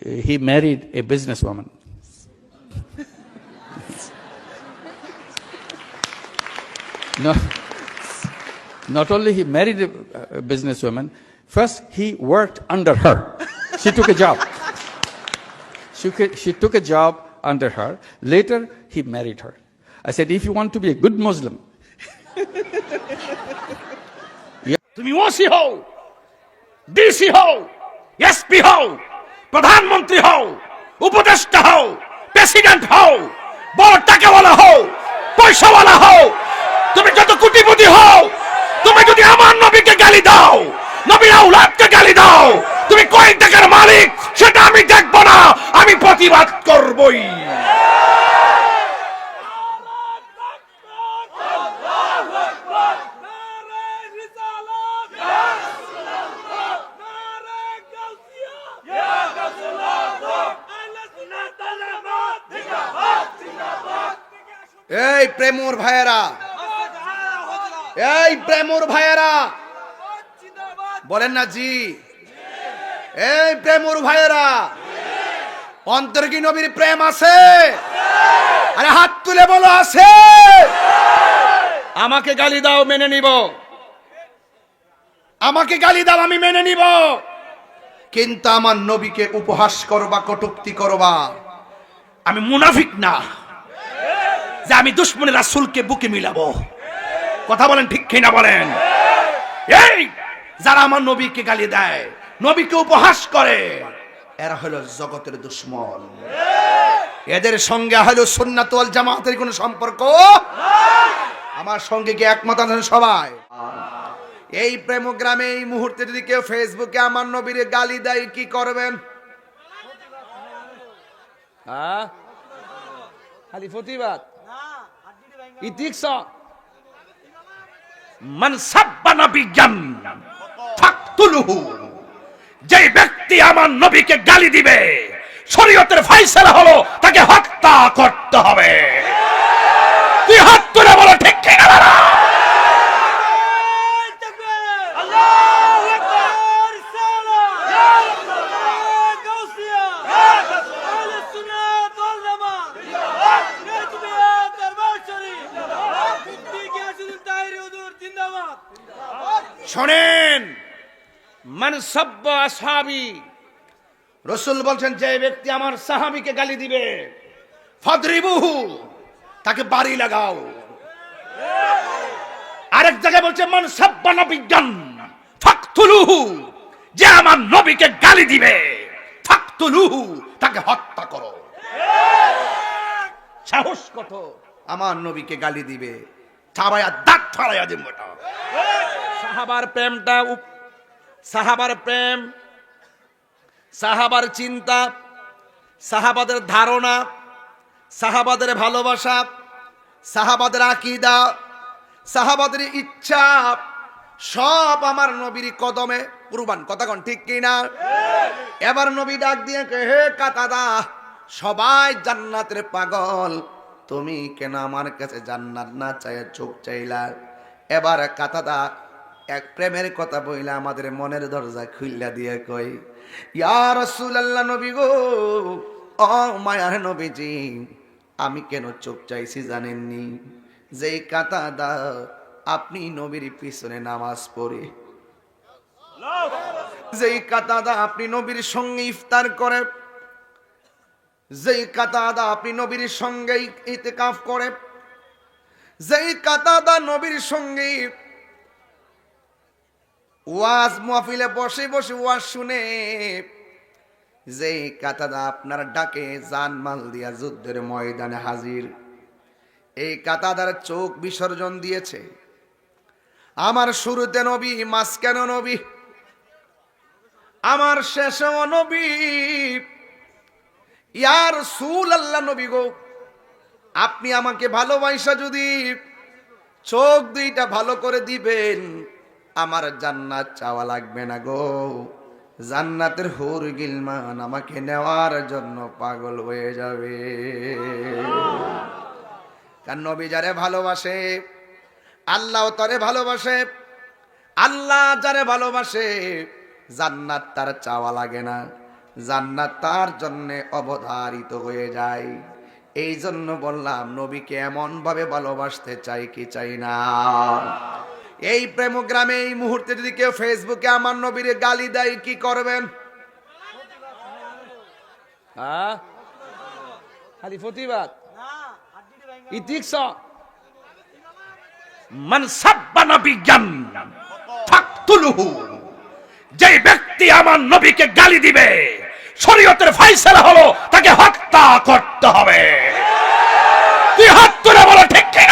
he married a businesswoman. no, not only he married a, a businesswoman, first he worked under her. She took a job. She, ca- she took a job under her. Later, he married her. I said, if you want to be a good Muslim, তুমি OC হও DC হও SP হও প্রধানমন্ত্রী হও, উপদেষ্টা হও president হও বড় টাকাওয়ালা হও, পয়সাওয়ালা হও, তুমি যত কোটিপতি হও, তুমি যদি আমার নবীকে গালি দাও, নবীর আউলাদকে গালি দাও, তুমি কয়েক টাকার মালিক, সেটা আমি দেখব না, আমি প্রতিবাদ করবই। এই প্রেমর ভাইয়েরা। এই প্রেমর ভাইয়েরা। বলেন না জি। এই প্রেমর ভাইয়েরা। অন্তর কি নবীর প্রেম আছে। আরে হাত তুলে বলো, আছে। আমাকে গালি দাও, মেনে নিব। আমাকে গালি দাও, আমি মেনে নিব। কিন্তু আমার নবীকে উপহাস করবা, কটুক্তি করবা। আমি মুনাফিক না। যে আমি দুশ্মনের রাসুলকে বুকে মিলাবো। কথা বলেন ঠিক কিনা বলেন? এই, যারা আমার নবীকে গালি দেয়, নবীকে উপহাস করে, এরা হলো জগতের দুশ্মন। এদের সঙ্গে হলো সুন্নাত ওয়াল জামাতের কোনো সম্পর্ক? আমার সঙ্গে কি একমত আছেন সবাই? এই প্রেমগ্রামে এই মুহূর্তে যদি কেউ ফেসবুকে আমার নবীর গালি দেয়, কি করবেন? হ্যাঁ? খালি প্রতিবাদ যে ব্যক্তি আমার নবীকে গালি দিবে, শরীয়তের ফাইসালা হলো তাকে হত্যা করতে হবে। তুই হাত তুলে বলো, ঠিক ঠিক? আসহাবি রসুল বলছেন যে ব্যক্তি আমার সাহাবিকে গালি দিবে ফদরিবুহু তাকে বাড়ি লাগাও। আরেক জায়গায় বলছে মান সাব্বানা বিজ্ঞান ফাকতুলুহু যে আমার নবীকে গালি দিবে ফাকতুলুহু তাকে হত্যা করো। সাহস কত? আমার নবীকে গালি দিবে ছাড়াইয়া দাঁত ফাড়াইয়া দিব সাহাবার প্রেমটা সাহাবার প্রেম সাহাবার চিন্তা, সাহাবাদের ধারণা, সাহাবাদের ভালোবাসা, সাহাবাদের আকিদা, সাহাবাদের ইচ্ছা, সব আমার নবীর কদমে কুরবান। কথা কন ঠিক কি না? এবার নবী ডাক দিয়ে হে কাতাদা, সবাই জান্নাতের পাগল। তুমি কেন আমার কাছে জান্নাত না চাই চোখ চাইলা? এবার কাতাদা এক প্রেমের কথা বইলা আমাদের মনের দরজা খুইলা দিয়ে কই ইয়া নবী গো, ও মায়ার নবীজি, আমি কেন চোখ চাইছি জানেননি? যেই কাতা দা আপনি নবীর পিছনে নামাজ পড়ে। যেই কাতাদা আপনি নবীর সঙ্গে ইফতার করে। যেই কাতাদা আপনি নবীর সঙ্গে ইতেকাফ করে। যেই কাতাদা নবীর সঙ্গে ওয়াজ মাহফিলে বসে বসে ওয়াজ শুনে যে কাতাদা আপনার ডাকে, জান মাল দিয়া যুদ্ধের ময়দানে হাজির। এই কাতাদার চোখ বিসর্জন দিয়েছে। আমার শুরুতে নবী, মাঝখান নবী, আমার শেষেও নবী। ইয়ার সুল আল্লাহ নবী গো, আপনি আমাকে ভালোবাসা যদি চোখ দুইটা ভালো করে দিবেন আমার জান্নাত চাওয়া লাগবে না গো। জান্নাতের হুর গিলমান আমাকে নেওয়ার জন্য পাগল হয়ে যাবে। কারণ নবী যারে ভালোবাসে, আল্লাহ তারে ভালোবাসে, আল্লাহ যারে ভালোবাসে, জান্নাত তার চাওয়া লাগে না। জান্নাত তার জন্য অবধারিত হয়ে যায়। এই জন্য বললাম, নবীকে এমন ভাবে ভালোবাসতে চাই কি চাই না। এই প্রেমগ্রামে এই মুহূর্তে যদি কেউ ফেসবুকে আমার নবীর গালি দেয়, কি করবেন? হ্যাঁ? খালি প্রতিবাদ? ইতিক্স। যে ব্যক্তি আমার নবীকে গালি দিবে, শরীয়তের ফাইসালা হলো তাকে হত্যা করতে হবে। তুই হাত তুলে বলো, ঠিক ঠিক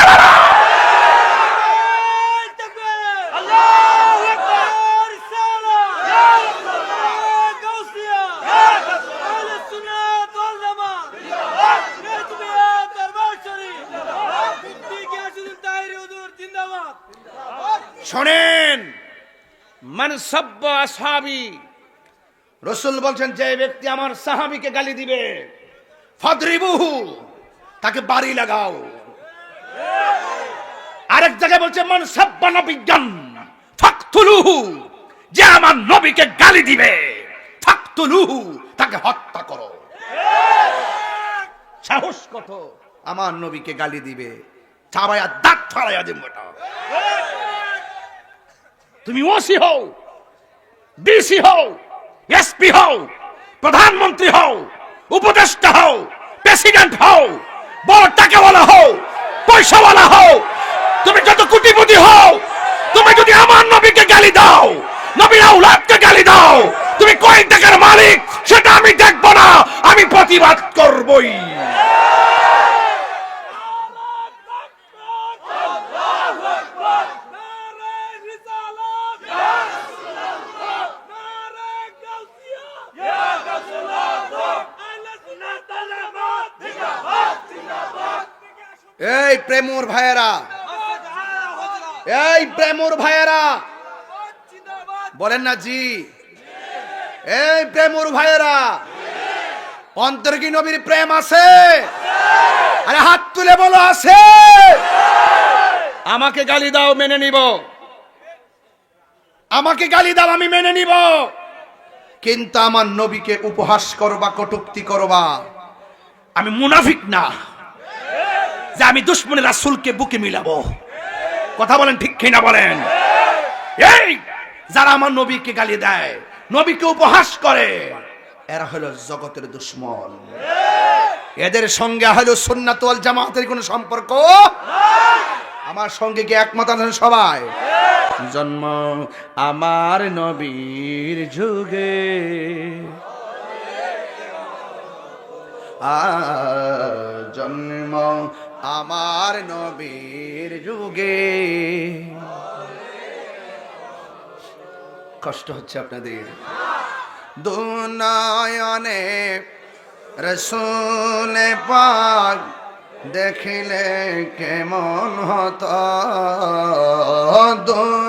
শোনেন। মান সাব্বা আসহাবি। রসুল বলছেন যে ব্যক্তি আমার সাহাবিকে গালি দিবে ফদরিবুহু তাকে বাড়ি লাগাও। আরেক জায়গায় বলছে মান সাব্বা নবিজ্ঞান ফাকতুলুহু যে আমার নবীকে গালি দিবে ফাকতুলুহু তাকে হত্যা করো। সাহস কত? আমার নবীকে গালি দিবে চাবায়া দাঁত ফাড়াইয়া দিব। তুমি ওসি হও, ডিসি হও, এসপি হও, প্রধানমন্ত্রী হও, উপদেষ্টা হও, প্রেসিডেন্ট হও বড় টাকাওয়ালা হও, পয়সাওয়ালা হও, তুমি যত কোটিপতি হও, তুমি যদি আমার নবীকে গালি দাও, নবীর আউলাদকে গালি দাও, তুমি কয়েক টাকার মালিক, সেটা আমি দেখব না, আমি প্রতিবাদ করবই। প্রেমুর ভাইয়েরা। এই প্রেমুর ভাইয়েরা। বলেন না জি। এই প্রেমুর ভাইয়েরা। অন্তর কি নবীর প্রেম আছে? আরে হাত তুলে বলো, আছে। আমাকে গালি দাও, মেনে নিব। আমাকে গালি দাও, আমি মেনে নিব। কিন্তু আমার নবীকে উপহাস করবা, কটুক্তি করবা। আমি মুনাফিক না। যে আমি দুশ্মনের রাসূলকে বুকে মিলাবো। কথা বলেন ঠিক কিনা বলেন? এই, যারা আমার নবীকে গালি দেয়, নবীকে উপহাস করে, এরা হলো জগতের দুশ্মন। এদের সঙ্গে হলো সুন্নাত ওয়াল জামাতের কোনো সম্পর্ক? আমার সঙ্গে কি একমত আছেন সবাই? জন্ম আমার নবীর যুগে। জন্ম আমার নবীর যুগে। কষ্ট হচ্ছে আপনাদের। দুনায়নে রসুল পাক দেখিলে কেমন হত? দুন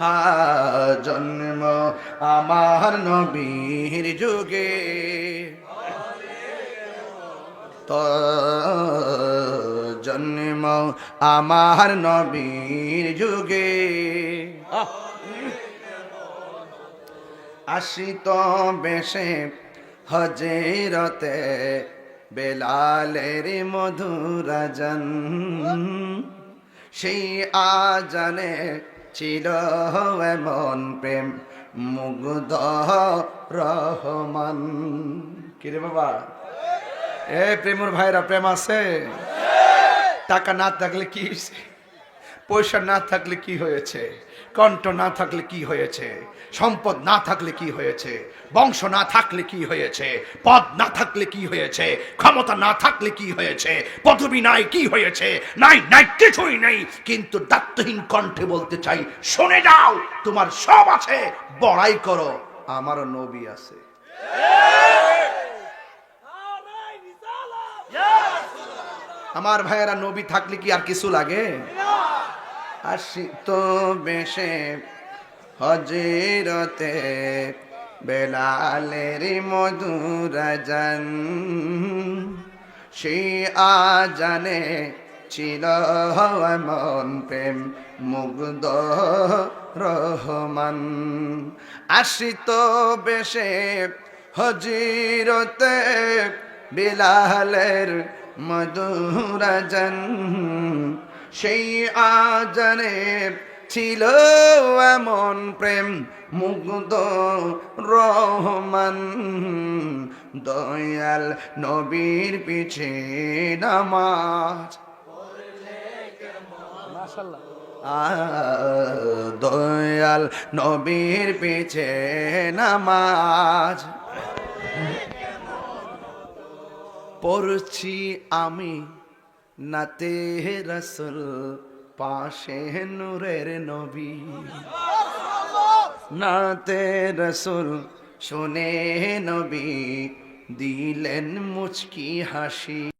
হা জন্ম আমার নবীর যুগে। জন্ম আমার নবীর যুগে। আসিত বেশে হজেরতে বেলালের মধুরাজন সেই আজানে ছিল এমন প্রেম মুগ্ধ রহমান। কিরে বাবা? এ প্রেমর ভাইরা, প্রেম আছে? টাকা না থাকলে কি? পয়সা না থাকলে কি হয়েছে? কণ্ঠ না থাকলে কি হয়েছে? সম্পদ না থাকলে কি হয়েছে? বংশ না থাকলে কি হয়েছে? পদ না থাকলে কি হয়েছে? ক্ষমতা না থাকলে কি হয়েছে? পদবি নাই কি হয়েছে? নাই নাই, কিছুই নেই। কিন্তু দায়িত্বহীন কণ্ঠে বলতে চাই, শুনে যাও, তোমার সব আছে, বড়াই করো আমারও নবী আছে। আমার ভাইয়েরা নবী থাকলে কি আর কিছু লাগে? আসিত বেশে হজেরতে বেলালের মধুরাজন সে আজানে ছিল এমন প্রেম মুগ্ধ রহমান। আসিত বেশে হজিরতে বিলালের মধুরাজন সেই আজানে ছিল এমন প্রেম, মুগ্ধ রহমান। দয়াল নবীর পিছে নামাজ। দয়াল নবীর পিছে নামাজ। পড়ছি আমি নাতে রসুল পাশে নূরের নবী। নাতে রসুল শুনে নবী দিলেন মুচকি হাসি।